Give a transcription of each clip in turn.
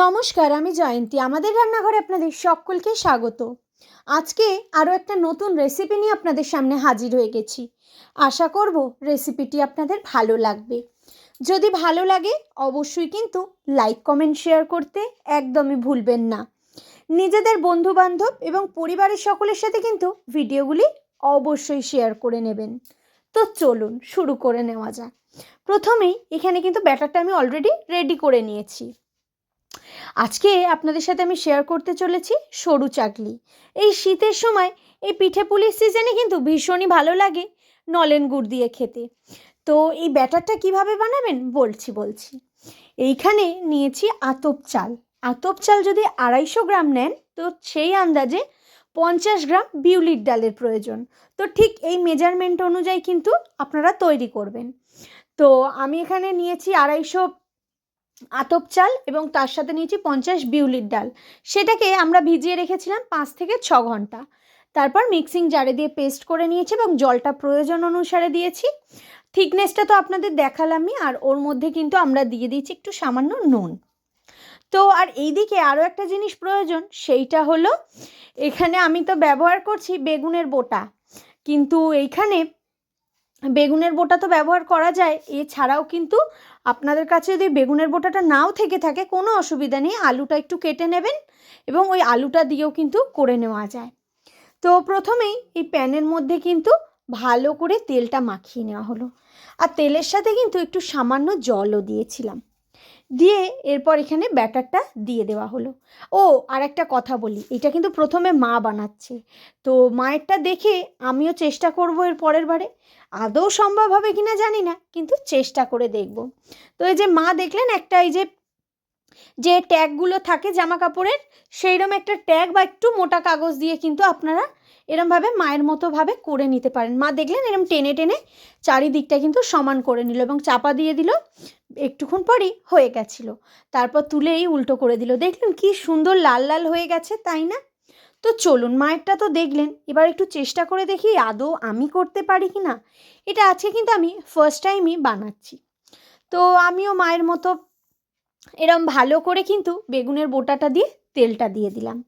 নমস্কার, আমি জয়ন্তী। আমাদের রান্নাঘরে আপনাদের সকলকে স্বাগত। আজকে আরও একটা নতুন রেসিপি নিয়ে আপনাদের সামনে হাজির হয়ে গেছি। আশা করব রেসিপিটি আপনাদের ভালো লাগবে। যদি ভালো লাগে, অবশ্যই কিন্তু লাইক কমেন্ট শেয়ার করতে একদমই ভুলবেন না। নিজেদের বন্ধু বান্ধব এবং পরিবারের সকলের সাথে কিন্তু ভিডিওগুলি অবশ্যই শেয়ার করে নেবেন। তো চলুন, শুরু করে নেওয়া যাক। প্রথমেই এখানে কিন্তু ব্যাটারটা আমি অলরেডি রেডি করে নিয়েছি। আজকে আপনাদের সাথে আমি শেয়ার করতে চলেছি সরু চাকলি। এই শীতের সময় এই পিঠে পুলির সিজনে কিন্তু ভীষণই ভালো লাগে নলেন গুড় দিয়ে খেতে। তো এই ব্যাটারটা কীভাবে বানাবেন? বলছি বলছি। এইখানে নিয়েছি আতপ চাল। আতপ চাল যদি আড়াইশো গ্রাম নেন, তো সেই আন্দাজে পঞ্চাশ গ্রাম বিউলির ডালের প্রয়োজন। তো ঠিক এই মেজারমেন্ট অনুযায়ী কিন্তু আপনারা তৈরি করবেন। তো আমি এখানে নিয়েছি আড়াইশো আতপ চাল এবং তার সাথে নিয়েছি পঞ্চাশ বিউলির ডাল। সেটাকে আমরা ভিজিয়ে রেখেছিলাম পাঁচ থেকে ছ ঘণ্টা। তারপর মিক্সিং জারে দিয়ে পেস্ট করে নিয়েছি এবং জলটা প্রয়োজন অনুসারে দিয়েছি। থিকনেসটা তো আপনাদের দেখালামই, আর ওর মধ্যে কিন্তু আমরা দিয়ে দিয়েছি একটু সামান্য নুন। তো আর এইদিকে আরও একটা জিনিস প্রয়োজন, সেইটা হলো এখানে আমি তো ব্যবহার করছি বেগুনের বোটা। কিন্তু এইখানে বেগুনের বোটা তো ব্যবহার করা যায়। এছাড়াও কিন্তু আপনাদের কাছে যদি বেগুনের বোটাটা নাও থেকে থাকে, কোনো অসুবিধা নেই। আলুটা একটু কেটে নেবেন এবং ওই আলুটা দিয়েও কিন্তু করে নেওয়া যায়। তো প্রথমেই এই প্যানের মধ্যে কিন্তু ভালো করে তেলটা মাখিয়ে নেওয়া হলো। আর তেলের সাথে কিন্তু একটু সামান্য জলও দিয়েছিলাম। দিয়ে এরপর এখানে ব্যাটারটা দিয়ে দেওয়া হলো। ও আর একটা কথা বলি, এটা কিন্তু প্রথমে মা বানাচ্ছে। তো মায়েরটা দেখে আমিও চেষ্টা করব এর পরের বারে। আদৌ সম্ভব হবে কিনা জানি না, কিন্তু চেষ্টা করে দেখব। তো এই যে মা দেখলেন একটা এই যে যে ট্যাগগুলো থাকে জামা কাপড়ের সেইরকম একটা ট্যাগ বা একটু মোটা কাগজ দিয়ে কিন্তু আপনারা এরমভাবে মায়ের মতোভাবে করে নিতে পারেন। মা দেখলেন এরম টেনে টেনে চারিদিকটা কিন্তু সমান করে নিল এবং চাপা দিয়ে দিল, একটুক্ষণ পরই হয়ে গেছিল। তারপর তুলেই উল্টো করে দিল। দেখলেন কি সুন্দর লাল লাল হয়ে গেছে, তাই না? তো চলুন, মায়েরটা তো দেখলেন, এবার একটু চেষ্টা করে দেখি আদৌ আমি করতে পারি কি না। এটা আজকে কিন্তু আমি ফার্স্ট টাইমই বানাচ্ছি। তো আমিও মায়ের মতো এরম ভালো করে কিন্তু বেগুনের বোটাটা দিয়ে তেলটা দিয়ে দিলাম।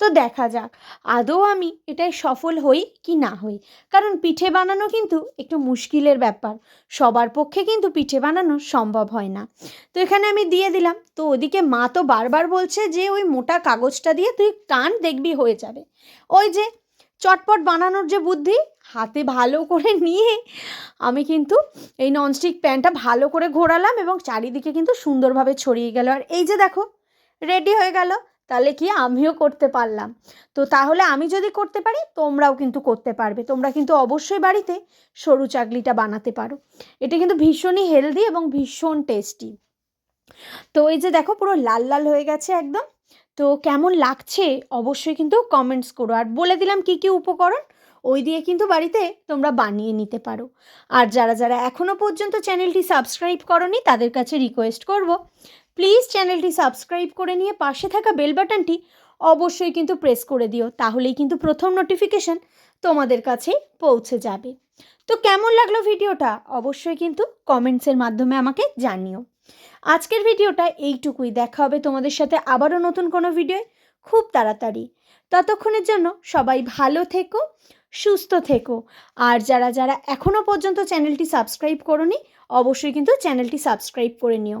তো দেখা যাক, আদৌ আমি এটাই সফল হই কি না হই। কারণ পিঠে বানানো কিন্তু একটু মুশকিলের ব্যাপার, সবার পক্ষে কিন্তু পিঠে বানানো সম্ভব হয় না। তো এখানে আমি দিয়ে দিলাম। তো ওদিকে মা তো বারবার বলছে যে ওই মোটা কাগজটা দিয়ে তুই টান দেখবি হয়ে যাবে। ওই যে চটপট বানানোর যে বুদ্ধি, হাতে ভালো করে নিয়ে আমি কিন্তু এই ননস্টিক প্যানটা ভালো করে ঘোরালাম এবং চারিদিকে কিন্তু সুন্দরভাবে ছড়িয়ে গেল। আর এই যে দেখো রেডি হয়ে গেল। তাহলে কি আমিও করতে পারলাম। তো তাহলে আমি যদি করতে পারি, তোমরাও কিন্তু করতে পারবে। তোমরা কিন্তু অবশ্যই বাড়িতে সরু চাকলিটা বানাতে পারো। এটা কিন্তু ভীষণই হেলদি এবং ভীষণ টেস্টি তো এই যে দেখো, পুরো লাল লাল হয়ে গেছে একদম। তো কেমন লাগছে অবশ্যই কিন্তু কমেন্টস করো। আর বলে দিলাম কি কি উপকরণ, ওই দিয়ে কিন্তু বাড়িতে তোমরা বানিয়ে নিতে পারো। আর যারা যারা এখনও পর্যন্ত চ্যানেলটি সাবস্ক্রাইব করনি, তাদের কাছে রিকোয়েস্ট করব প্লিজ চ্যানেলটি সাবস্ক্রাইব করে নিয়ে পাশে থাকা বেল বাটনটি অবশ্যই কিন্তু প্রেস করে দিও, তাহলেই কিন্তু প্রথম নোটিফিকেশন তোমাদের কাছে পৌঁছে যাবে। তো কেমন লাগল ভিডিওটা? অবশ্যই কিন্তু কমেন্টসের মাধ্যমে আমাকে জানিও। আজকের ভিডিওটা এইটুকুই, দেখা হবে তোমাদের সাথে আবারও নতুন কোনো ভিডিও খুব তাড়াতাড়ি। ততক্ষণের জন্য সবাই ভালো থেকো, সুস্থ থেকো। আর যারা যারা এখনও পর্যন্ত চ্যানেলটি সাবস্ক্রাইব করনি, অবশ্যই কিন্তু চ্যানেলটি সাবস্ক্রাইব করে নিও।